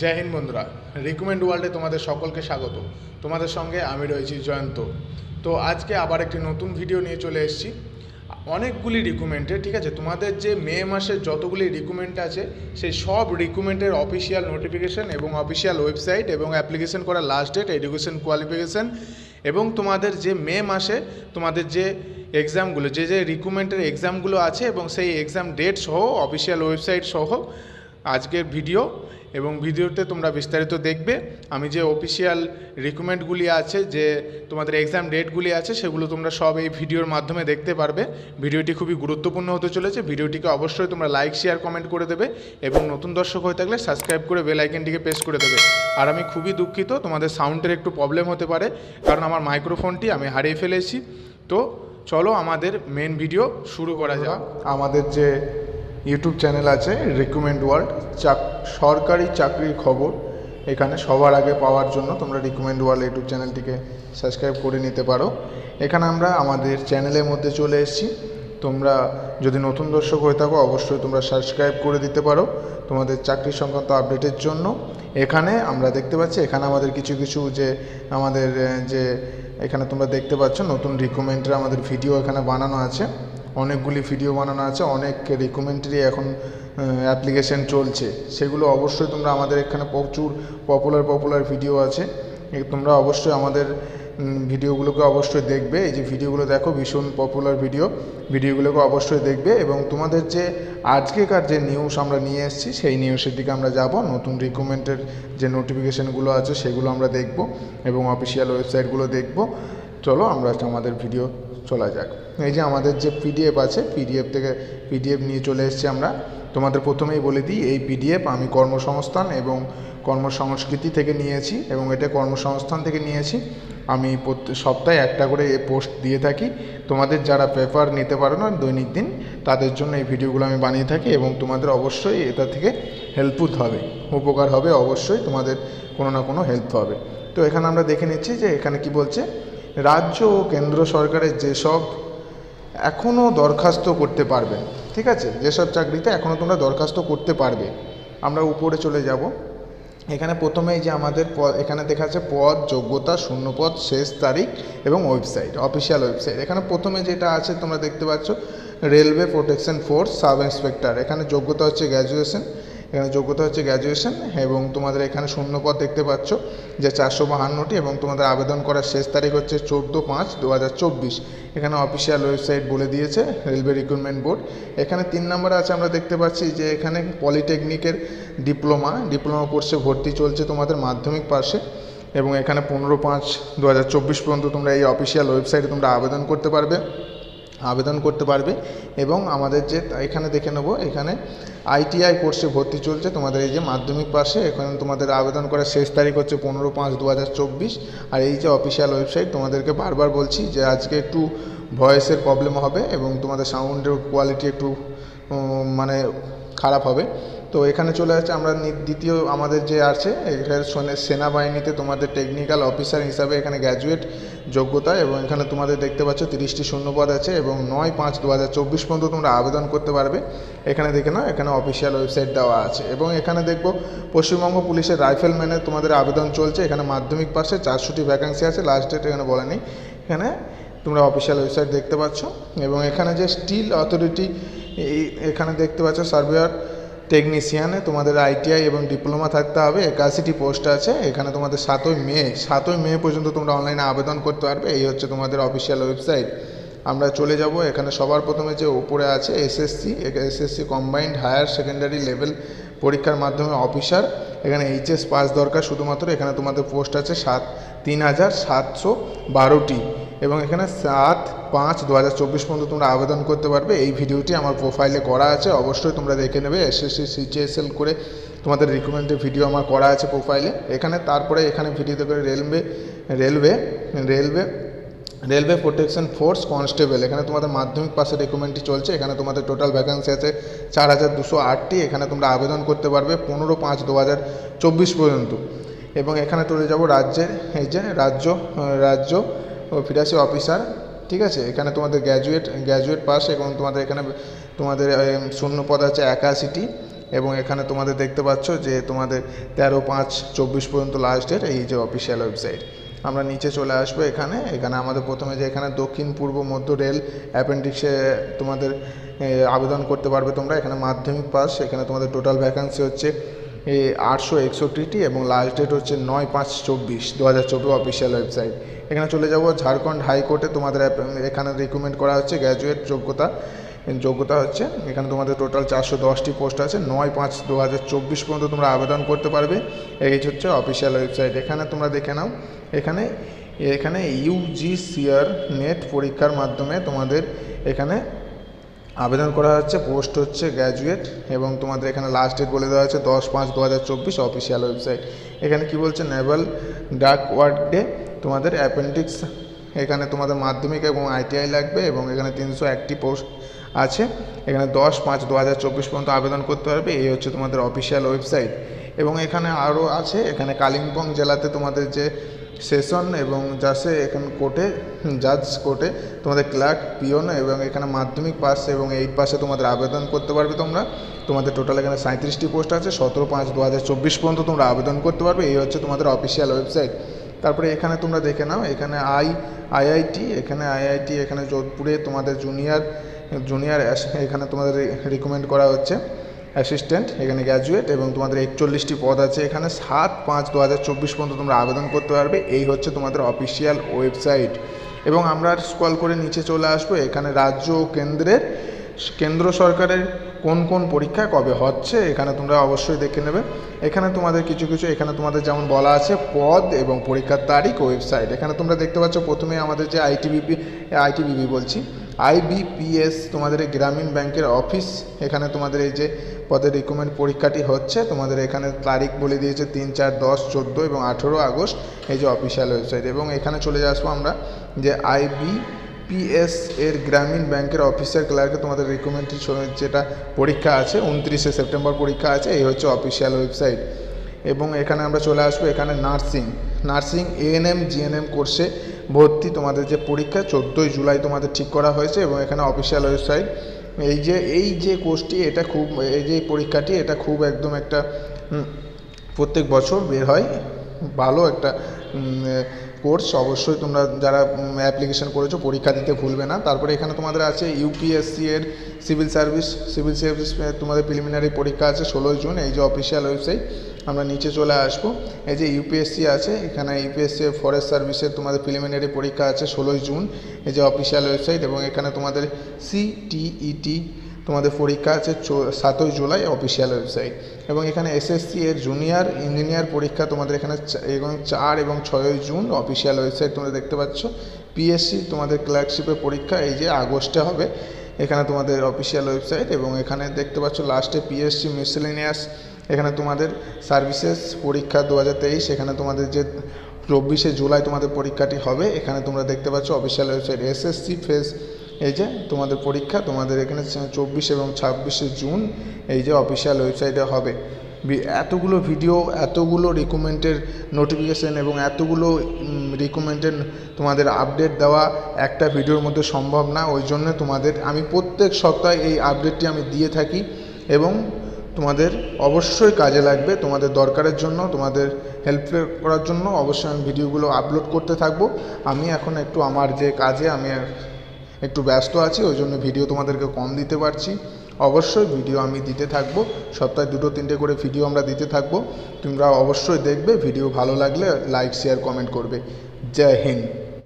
জয় হিন্দ বন্ধুরা রিকমেন্ড ওয়ার্ল্ডে তোমাদের সকলকে স্বাগত। তোমাদের সঙ্গে আমি রয়েছি জয়ন্ত। তো আজকে আবার একটি নতুন ভিডিও নিয়ে চলে এসেছি। অনেকগুলি রিকুমেন্টে ঠিক আছে? তোমাদের যে মে মাসের যতগুলি রিকুমেন্ট আছে, সেই সব রিকুমেন্টের অফিসিয়াল নোটিফিকেশন এবং অফিসিয়াল ওয়েবসাইট এবং অ্যাপ্লিকেশন করার লাস্ট ডেট এডুকেশন কোয়ালিফিকেশন এবং তোমাদের যে মে মাসে তোমাদের যে এক্সামগুলো যে যে রিকুমেন্টের এক্সামগুলো আছে এবং সেই এক্সাম ডেট সহ অফিসিয়াল ওয়েবসাইট সহ আজকের ভিডিও এবং ভিডিওতে তোমরা বিস্তারিত দেখবে। আমি যে অফিসিয়াল রিকমেন্ডগুলি আছে, যে তোমাদের এক্সাম ডেটগুলি আছে, সেগুলো তোমরা সব এই ভিডিওর মাধ্যমে দেখতে পারবে। ভিডিওটি খুবই গুরুত্বপূর্ণ হতে চলেছে। ভিডিওটিকে অবশ্যই তোমরা লাইক শেয়ার কমেন্ট করে দেবে এবং নতুন দর্শক হয়ে থাকলে সাবস্ক্রাইব করে বেল আইকনটিকে প্রেস করে দেবে। আর আমি খুবই দুঃখিত, তোমাদের সাউন্ডের একটু প্রবলেম হতে পারে, কারণ আমার মাইক্রোফোনটি আমি হারিয়ে ফেলেছি। তো চলো আমাদের মেন ভিডিও শুরু করা যাক। আমাদের যে ইউটিউব চ্যানেল আছে রিকমেন্ড ওয়ার্ল্ড চাক, সরকারি চাকরির খবর। এখানে সবার আগে পাওয়ার জন্য তোমরা রিকমেন্ড ওয়ার্ল্ড ইউটিউব চ্যানেলটিকে সাবস্ক্রাইব করে নিতে পারো। এখানে আমরা আমাদের চ্যানেলের মধ্যে চলে এসেছি। তোমরা যদি নতুন দর্শক হয়ে থাকো, অবশ্যই তোমরা সাবস্ক্রাইব করে দিতে পারো তোমাদের চাকরি সংক্রান্ত আপডেটের জন্য। এখানে আমরা দেখতে পাচ্ছি, এখানে আমাদের কিছু কিছু যে আমাদের, যে এখানে তোমরা দেখতে পাচ্ছ, নতুন রিকমেন্ডের আমাদের ভিডিও এখানে বানানো আছে। অনেকগুলি ভিডিও বানানো আছে অনেক রিকমেন্টারি এখন অ্যাপ্লিকেশন চলছে। সেগুলো অবশ্যই তোমরা আমাদের এখানে প্রচুর পপুলার পপুলার ভিডিও আছে। তোমরা অবশ্যই আমাদের ভিডিওগুলোকে অবশ্যই দেখবে। এই যে ভিডিওগুলো দেখো, ভীষণ পপুলার ভিডিও ভিডিওগুলোকে অবশ্যই দেখবে এবং তোমাদের যে আজকেকার যে নিউজ আমরা নিয়ে এসেছি, সেই নিউজের দিকে আমরা যাব। নতুন রিকমেন্টের যে নোটিফিকেশানগুলো আছে, সেগুলো আমরা দেখব এবং অফিসিয়াল ওয়েবসাইটগুলো দেখব। চলো, আমরা আমাদের ভিডিও চলা যাক। এই যে আমাদের যে পিডিএফ আছে পিডিএফ থেকে পিডিএফ নিয়ে চলে এসেছি আমরা। তোমাদের প্রথমেই বলে দিই, এই পিডিএফ আমি কর্মসংস্থান এবং কর্মসংস্কৃতি থেকে নিয়েছি এবং এটা কর্মসংস্থান থেকে নিয়েছি। আমি সপ্তাহে একটা করে এ পোস্ট দিয়ে থাকি। তোমাদের যারা পেপার নিতে পারো না দৈনিক দিন, তাদের জন্য এই ভিডিওগুলো আমি বানিয়ে থাকি এবং তোমাদের অবশ্যই এটা থেকে হেল্পফুল হবে, উপকার হবে অবশ্যই, তোমাদের কোনো না কোনো হেল্প হবে। তো এখানে আমরা দেখে নিচ্ছি যে এখানে কি বলছে রাজ্য ও কেন্দ্র সরকারের যেসব এখনও দরখাস্ত করতে পারবে, ঠিক আছে? যেসব চাকরিতে এখনও তোমরা দরখাস্ত করতে পারবে। আমরা উপরে চলে যাব। এখানে প্রথমেই যে আমাদের এখানে দেখা যাচ্ছে পদ, যোগ্যতা, শূন্যপদ, শেষ তারিখ এবং ওয়েবসাইট, অফিসিয়াল ওয়েবসাইট। এখানে প্রথমে যেটা আছে তোমরা দেখতে পাচ্ছ, railway protection force, sub inspector. এখানে যোগ্যতা হচ্ছে গ্র্যাজুয়েশন এখানে যোগ্যতা হচ্ছে গ্র্যাজুয়েশন এবং তোমাদের এখানে শূন্যপদ দেখতে পাচ্ছ, যে চারশো বাহান্নটি এবং তোমাদের আবেদন করার শেষ তারিখ হচ্ছে চোদ্দ পাঁচ দু এখানে অফিসিয়াল ওয়েবসাইট বলে দিয়েছে রেলওয়ে রিক্রুটমেন্ট বোর্ড এখানে তিন নম্বরে আছে আমরা দেখতে পাচ্ছি যে এখানে পলিটেকনিকের ডিপ্লোমা ডিপ্লোমা কোর্সে ভর্তি চলছে তোমাদের মাধ্যমিক পাশে এবং এখানে পনেরো পাঁচ দু পর্যন্ত তোমরা এই অফিসিয়াল ওয়েবসাইটে তোমরা আবেদন করতে পারবে। আবেদন করতে পারবে এবং আমাদের যে, এখানে দেখে নেব, এখানে আইটিআই কোর্সে ভর্তি চলছে। তোমাদের এই যে মাধ্যমিক পাশে, এখানে তোমাদের আবেদন করার শেষ তারিখ হচ্ছে পনেরো পাঁচ দু আর এই যে অফিসিয়াল ওয়েবসাইট তোমাদেরকে বারবার বলছি যে আজকে একটু ভয়েসের প্রবলেম হবে এবং তোমাদের সাউন্ডের কোয়ালিটি একটু মানে খারাপ হবে। তো এখানে চলে আসছে, আমরা দ্বিতীয় আমাদের যে আছে এখানে সোনে- সেনাবাহিনীতে তোমাদের টেকনিক্যাল অফিসার হিসাবে এখানে গ্র্যাজুয়েট যোগ্যতা এবং এখানে তোমাদের দেখতে পাচ্ছ তিরিশটি শূন্যপদ আছে এবং নয় পাঁচ দু হাজার চব্বিশ পর্যন্ত তোমরা আবেদন করতে পারবে। এখানে দেখে নাও, এখানে অফিসিয়াল ওয়েবসাইট দেওয়া আছে এবং এখানে দেখব পশ্চিমবঙ্গ পুলিশের রাইফেলম্যানে তোমাদের আবেদন চলছে। এখানে মাধ্যমিক পাশে চারশোটি ভ্যাকান্সি আছে লাস্ট ডেট এখানে বলা নেই। এখানে তোমরা অফিসিয়াল ওয়েবসাইট দেখতে পাচ্ছ এবং এখানে যে স্টিল অথরিটি এই এখানে দেখতে পাচ্ছ সার্ভেয়ার টেকনিশিয়ানে তোমাদের আইটিআই এবং ডিপ্লোমা থাকতে হবে। একাশিটি পোস্ট আছে। এখানে তোমাদের সাতই মে সাতই মে পর্যন্ত তোমরা অনলাইনে আবেদন করতে পারবে। এই হচ্ছে তোমাদের অফিসিয়াল ওয়েবসাইট আমরা চলে যাব। এখানে সবার প্রথমে যে উপরে আছে SSC SSC combined higher secondary level পরীক্ষার মাধ্যমে অফিসার এখানে এইচএস পাস দরকার। শুধুমাত্র এখানে তোমাদের পোস্ট আছে সাত, তিন হাজার সাতশো বারোটি। এবং এখানে সাত পাঁচ দু হাজার চব্বিশ পর্যন্ত তোমরা আবেদন করতে পারবে। এই ভিডিওটি আমার প্রোফাইলে করা আছে, অবশ্যই তোমরা দেখে নেবে। এসএসসি সিজিএসএল করে তোমাদের রিকমেন্ডের ভিডিও আমার করা আছে প্রোফাইলে এখানে তারপরে এখানে ভিডিওতে করে railway railway railway railway protection force constable এখানে তোমাদের মাধ্যমিক পাশে রেকমেন্ডটি চলছে। এখানে তোমাদের টোটাল ভ্যাকান্সি আছে চার হাজার দুশো আটটি। এখানে তোমরা আবেদন করতে পারবে পনেরো পাঁচ দু হাজার চব্বিশ পর্যন্ত। এবং এখানে চলে যাব রাজ্যের, এই যে রাজ্য রাজ্য ও ফিরাসি অফিসার, ঠিক আছে? এখানে তোমাদের গ্র্যাজুয়েট গ্র্যাজুয়েট পাস এবং তোমাদের এখানে, তোমাদের শূন্য পদ আছে একাশিটি এবং এখানে তোমাদের দেখতে পাচ্ছ যে তোমাদের তেরো পাঁচ চব্বিশ পর্যন্ত লাস্ট ডেট এই যে অফিসিয়াল ওয়েবসাইট আমরা নিচে চলে আসব এখানে। এখানে আমাদের প্রথমে যে এখানে দক্ষিণ, পূর্ব, মধ্য রেল অ্যাপেন্ডিক্সে তোমাদের আবেদন করতে পারবে তোমরা। এখানে মাধ্যমিক পাস এখানে তোমাদের টোটাল ভ্যাকান্সি হচ্ছে আটশো একষট্টিটি এবং লাস্ট ডেট হচ্ছে নয় পাঁচ চব্বিশ দু হাজার চব্বিশ অফিসিয়াল ওয়েবসাইট এখানে চলে যাব, ঝাড়খণ্ড হাইকোর্টে তোমাদের এখানে রিকমেন্ড করা হচ্ছে গ্র্যাজুয়েট যোগ্যতা। যোগ্যতা হচ্ছে, এখানে তোমাদের টোটাল চারশো দশটি পোস্ট আছে, নয় পাঁচ দু হাজার চব্বিশ পর্যন্ত তোমরা আবেদন করতে পারবে। এই হচ্ছে অফিসিয়াল ওয়েবসাইট এখানে তোমরা দেখে নাও, এখানে এখানে ইউজিসিআর নেট পরীক্ষার মাধ্যমে তোমাদের এখানে আবেদন করা হচ্ছে, পোস্ট হচ্ছে গ্র্যাজুয়েট এবং তোমাদের এখানে লাস্ট ডেট বলে দেওয়া হচ্ছে দশ পাঁচ দু হাজার চব্বিশ অফিসিয়াল ওয়েবসাইট এখানে কি বলছে? নেভাল ডাক ওয়ার্ড ডে তোমাদের অ্যাপেন্ডিক্স এখানে তোমাদের মাধ্যমিক এবং আইটিআই লাগবে এবং এখানে তিনশো একটি পোস্ট আছে। এখানে দশ পাঁচ দু হাজার চব্বিশ পর্যন্ত আবেদন করতে পারবে, এই হচ্ছে তোমাদের অফিসিয়াল ওয়েবসাইট এবং এখানে আরও আছে, এখানে কালিম্পং জেলাতে তোমাদের যে সেশন এবং জাসে এখানে কোর্টে জাজ কোর্টে, তোমাদের ক্লার্ক পিওন এবং এখানে মাধ্যমিক পাস এবং এইট পাসে তোমাদের আবেদন করতে পারবে তোমরা। তোমাদের টোটাল এখানে সাঁত্রিশটি পোস্ট আছে, সতেরো পাঁচ দু হাজার চব্বিশ পর্যন্ত তোমরা আবেদন করতে পারবে। এই হচ্ছে তোমাদের অফিসিয়াল ওয়েবসাইট তারপরে এখানে তোমরা দেখে নাও, এখানে আই, আইআইটি, এখানে আইআইটি, এখানে যোধপুরে তোমাদের জুনিয়র জুনিয়র এখানে তোমাদের রিকমেন্ড করা হচ্ছে। অ্যাসিস্ট্যান্ট এখানে গ্র্যাজুয়েট এবং তোমাদের একচল্লিশটি পদ আছে এখানে। সাত পাঁচ দু পর্যন্ত তোমরা আবেদন করতে পারবে। এই হচ্ছে তোমাদের অফিসিয়াল ওয়েবসাইট এবং আমরা স্কল করে নিচে চলে আসব। এখানে রাজ্য ও কেন্দ্রের, কেন্দ্র সরকারের কোন কোন পরীক্ষা কবে হচ্ছে, এখানে তোমরা অবশ্যই দেখে নেবে। এখানে তোমাদের কিছু কিছু, এখানে তোমাদের যেমন বলা আছে, পদ এবং পরীক্ষার তারিখ ওয়েবসাইট এখানে তোমরা দেখতে পাচ্ছ, প্রথমে আমাদের যে আইটিবিপি আইটিবিপি বলছি আইবিপিএস তোমাদের গ্রামীণ ব্যাংকের অফিস। এখানে তোমাদের এই যে পদের রিক্রুটমেন্ট পরীক্ষাটি হচ্ছে, তোমাদের এখানে তারিখ বলে দিয়েছে তিন চার দশ চোদ্দ এবং আঠেরো আগস্ট এই যে অফিসিয়াল ওয়েবসাইট। এবং এখানে চলে আসব আমরা, যে আইবি পিএস এর গ্রামীণ ব্যাংকের অফিসার ক্লার্কে তোমাদের রিক্রুটমেন্ট যেটা পরীক্ষা আছে, উনত্রিশে সেপ্টেম্বর পরীক্ষা আছে, এই হচ্ছে অফিসিয়াল ওয়েবসাইট। এবং এখানে আমরা চলে আসব, এখানে নার্সিং। নার্সিং এএনএম জিএনএম কোর্সে ভর্তি তোমাদের যে পরীক্ষা, চোদ্দোই জুলাই তোমাদের ঠিক করা হয়েছে এবং এখানে অফিসিয়াল ওয়েবসাইট এই যে এই যে কোর্সটি এটা খুব, এই যে পরীক্ষাটি, এটা খুব একদম একটা প্রত্যেক বছর বের হয়। ভালো একটা কোর্স অবশ্যই তোমরা যারা অ্যাপ্লিকেশন করেছ, পরীক্ষা দিতে ভুলবে না। তারপরে এখানে তোমাদের আছে ইউপিএসসি এর সিভিল সার্ভিস সিভিল সার্ভিস তোমাদের প্রিলিমিনারি পরীক্ষা আছে ষোলোই জুন, এই যে অফিসিয়াল ওয়েবসাইট আমরা নিচে চলে আসব। এই যে ইউপিএসসি আছে, এখানে ইউপিএসসি ফরেস্ট সার্ভিসের তোমাদের প্রিলিমিনারি পরীক্ষা আছে ষোলোই জুন। এই যে অফিসিয়াল ওয়েবসাইট এবং এখানে তোমাদের সিটিইটি তোমাদের পরীক্ষা আছে সাতই জুলাই অফিসিয়াল ওয়েবসাইট এবং এখানে এসএসসি এর জুনিয়র ইঞ্জিনিয়ার পরীক্ষা তোমাদের এখানে এবং চার এবং ছয়ই জুন অফিসিয়াল ওয়েবসাইট তোমরা দেখতে পাচ্ছ। পিএসসি তোমাদের ক্লার্কশিপের পরীক্ষা এই যে আগস্টে হবে। এখানে তোমাদের অফিসিয়াল ওয়েবসাইট এবং এখানে দেখতে পাচ্ছ লাস্টে পিএসসি মিসেলিনিয়াস এখানে তোমাদের সার্ভিসেস পরীক্ষা দু হাজার তেইশ, এখানে তোমাদের যে চব্বিশে জুলাই তোমাদের পরীক্ষাটি হবে, এখানে তোমরা দেখতে পাচ্ছ অফিসিয়াল ওয়েবসাইট এসএসসি ফেস এই যে তোমাদের পরীক্ষা, তোমাদের এখানে চব্বিশ এবং ছাব্বিশে জুন, এই যে অফিসিয়াল ওয়েবসাইটে হবে। এতগুলো ভিডিও এতগুলো রিকমেন্টের নোটিফিকেশান এবং এতগুলো রিকমেন্টের তোমাদের আপডেট দেওয়া একটা ভিডিওর মধ্যে সম্ভব না, ওই জন্য তোমাদের, আমি প্রত্যেক সপ্তাহে এই আপডেটটি আমি দিয়ে থাকি এবং তোমাদের অবশ্যই কাজে লাগবে, তোমাদের দরকারের জন্য, তোমাদের হেল্প করার জন্য অবশ্যই আমি ভিডিওগুলো আপলোড করতে থাকব। আমি এখন একটু আমার যে কাজে আমি একটু ব্যস্ত আছি, ওই জন্য ভিডিও তোমাদেরকে কম দিতে পারছি। অবশ্যই ভিডিও আমি দিতে থাকব, সপ্তাহে দুটো তিনটে করে ভিডিও আমরা দিতে থাকব। তোমরা অবশ্যই দেখবে, ভিডিও ভালো লাগলে লাইক শেয়ার কমেন্ট করবে। জয় হিন্দ।